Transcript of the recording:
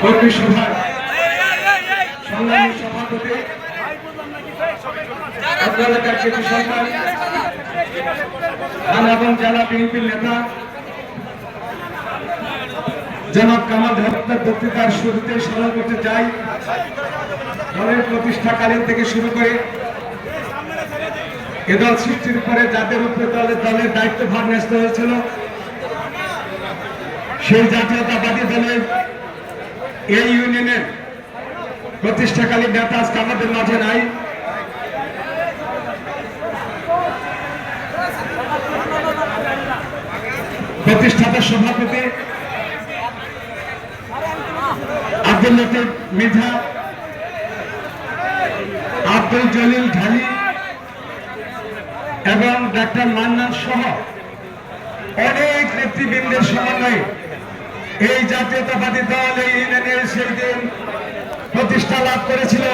কর্মী সভার সংগ্রামী সভাপতি নেতা জনাব শুরুতে চাই দলের প্রতিষ্ঠাকালীন থেকে শুরু করে এ দল সৃষ্টির পরে যাদের উপরে দলের দলের দায়িত্বভার ন্যস্ত হয়েছিল সেই জাতীয়তাবাদী দলের এই ইউনিয়নের প্রতিষ্ঠাকালীন নেতা আজকে আমাদের মাঝে নাই। প্রতিষ্ঠাতা সভাপতি, আব্দুল লতিফ মৃধা, আব্দুল জলিল ঢালি এবং ডাক্তার মান্নান সহ অনেক নেতৃবৃন্দের সমন্বয়ে এই জাতীয়তাবাদী দল, এই প্রতিষ্ঠা লাভ করেছিল।